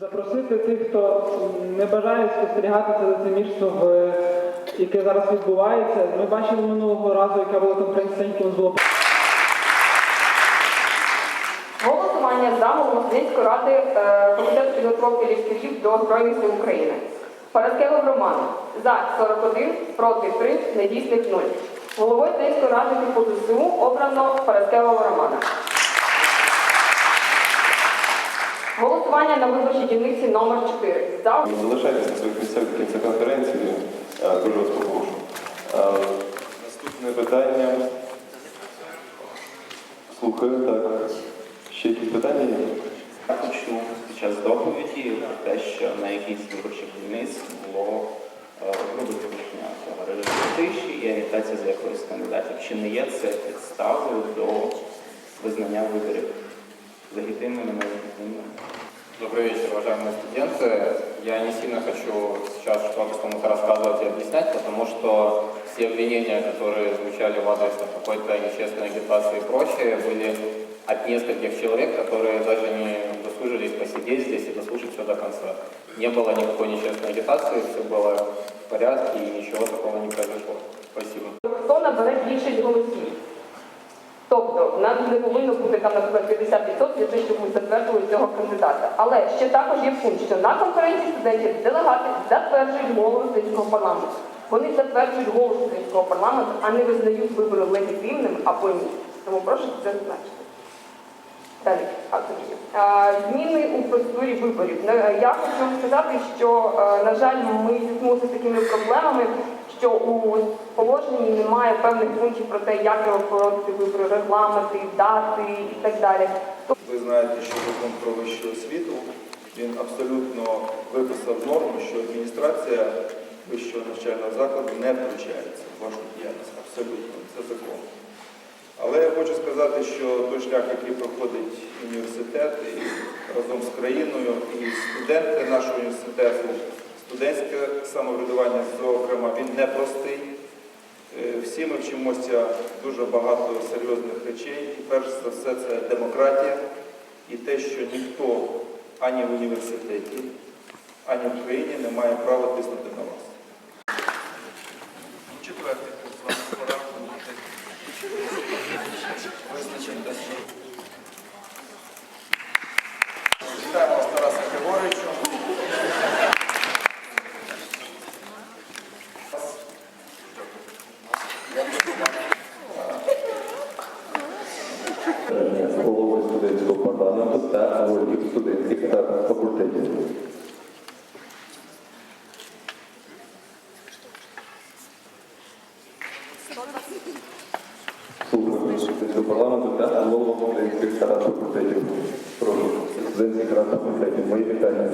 Запросити тих, хто не бажає спостерігати це лицемірство, яке зараз відбувається. Ми бачили минулого разу, яка була конференція, було Голосування за Головнослідської ради е, комітету підготовки лікарів до Збройних сил України. Параскевов Роман. За 41, проти 3, недійсних 0. Головою Слідської ради типу ЗСУ обрано Параскевого Романа. Голосування на виборчій дільниці номер 4. За Залишайтеся на своїх місцях до кінця конференції. Е, Дуже вас попрошу. Е, Наступне питання. Слухаю, так. Ще якісь питання є? Я хочу під час доповіді про те, що на якійсь виборчих дільниць було е, порушення режиму тиші і агітація за якоюсь кандидатів. Чи не є це підставою до визнання виборів уважаемые студенты. Я не сильно хочу сейчас что-то кому-то рассказывать и объяснять, потому что все обвинения, которые звучали в адрес там, какой-то нечестной агитации и прочее, были от нескольких человек, которые даже не удосужились посидеть здесь и дослушать все до конца. Не было никакой нечестной агитации, все было в порядке и ничего такого не произошло. Спасибо. хто набере більшість голосів. Тобто нас не повинно бути там, наприклад, 50% для того, щоб ми затвердили цього кандидата. Але ще також є пункт, що на конференції студентів делегати затверджують голову студентського парламенту. Вони затверджують голову студентського парламенту, а не визнають вибори легітимними або ні. Тому прошу це зазначити. Далі, а, тоді. А, зміни у процедурі виборів. Я хочу сказати, що, е, на жаль, ми зіткнулися з такими проблемами, що у положенні немає певних пунктів про те, як проводити вибори, регламенти, дати і так далі. Ви знаєте, що закон про вищу освіту він абсолютно виписав норму, що адміністрація вищого навчального закладу не втручається в вашу діяльність. Абсолютно, це закон. Але я хочу сказати, що той шлях, який проходить університет і разом з країною, і студенти нашого університету, студентське самоврядування, зокрема, він непростий. Е, Всі ми вчимося дуже багато серйозних речей. І перш за все це демократія і те, що ніхто ані в університеті, ані в країні не має права тиснути на вас. Четвертий курс вам пора бути. Визначити. Вітаємо вас, Тараса Григоровичу. Головою студентського парламенту та голів студентських та факультетів. Парламенту та голову студентських та факультетів. Прошу, студентських рад факультетів. Мої вітання.